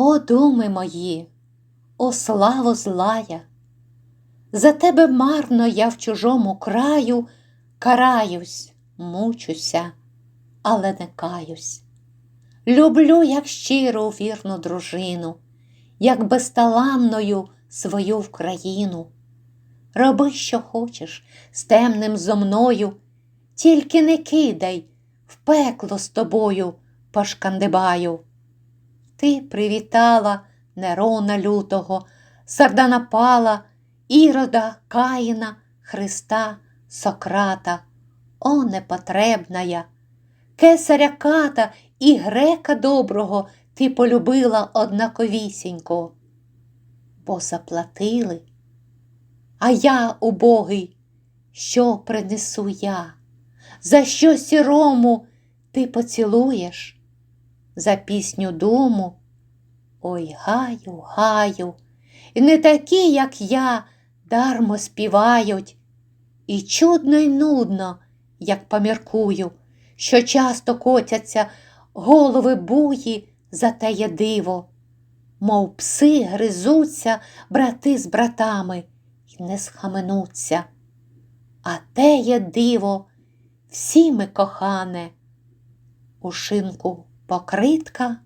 О, думи мої, о славо злая, за тебе марно я в чужому краю караюсь, мучуся, але не каюсь. Люблю, як щиру вірну дружину, як безталанною свою Вкраїну. Роби, що хочеш, з темним зо мною, тільки не кидай в пекло з тобою пошкандибаю. Ти привітала Нерона лютого, Сарданапала, Ірода, Каїна, Христа, Сократа, о непотребная, кесаря ката і грека доброго ти полюбила однаковісінько, бо заплатили. А я, убогий, що принесу я? За що сірому ти поцілуєш? За пісню думу? Ой, гаю, гаю, і не такі, як я, дармо співають, і чудно й нудно, як поміркую, що часто котяться голови буї за теє диво, мов пси гризуться брати з братами й не схаменуться. А теє диво, всі ми кохане, у шинку покритка,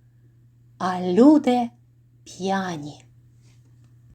а люди п'яні.